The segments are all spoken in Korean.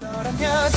너라면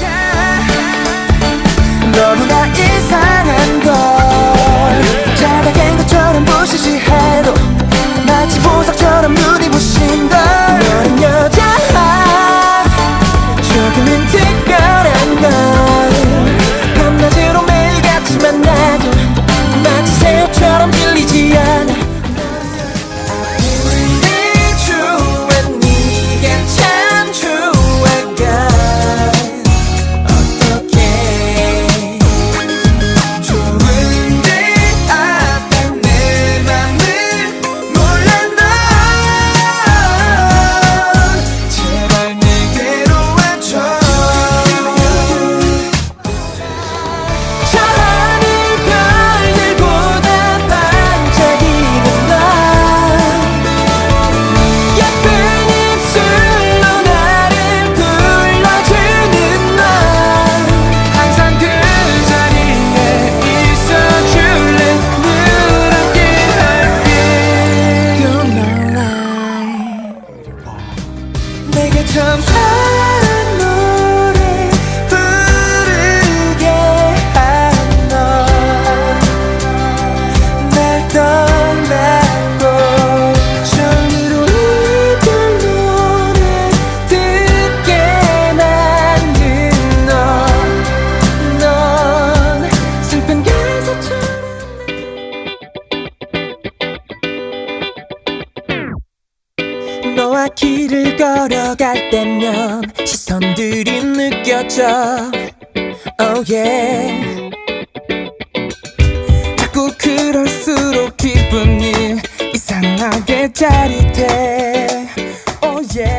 it comes 너와 길을 걸어갈 때면 시선들이 느껴져. Oh yeah. 자꾸 그럴수록 기분이 이상하게 짜릿해 oh yeah.